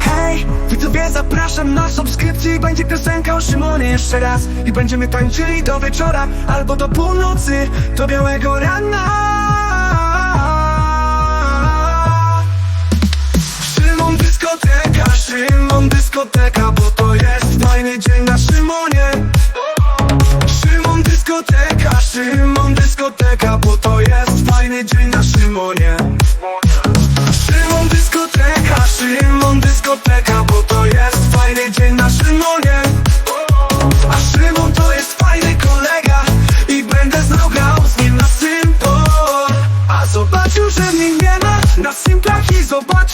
Hej, widzowie zapraszam na subskrypcję Będzie piosenka o Szymonie jeszcze raz. I będziemy tańczyli do wieczora Albo do północy, do białego rana. Szymon dyskoteka, Szymon dyskoteka Bo dyskoteka Bo to jest fajny dzień na Szymonie. Szymon dyskoteka, Szymon dyskoteka Bo to jest fajny dzień na Szymonie. A Szymon to jest fajny kolega I będę znał grał z nim na sympol A zobaczył, że mnie nie ma Na symplach i zobaczył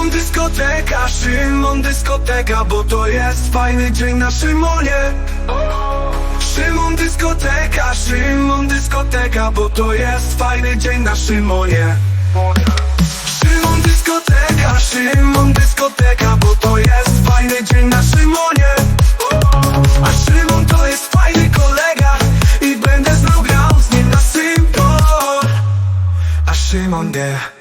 Szymon dyskoteka, Szymon dyskoteka Bo to jest fajny dzień na Szymonie. Szymon dyskoteka, Szymon dyskoteka Bo to jest fajny dzień na Szymonie. Szymon dyskoteka, Szymon dyskoteka Bo to jest fajny dzień na Szymonie. A Szymon to jest fajny kolega I będę znów grał z nim na sympo. A Szymon, yeah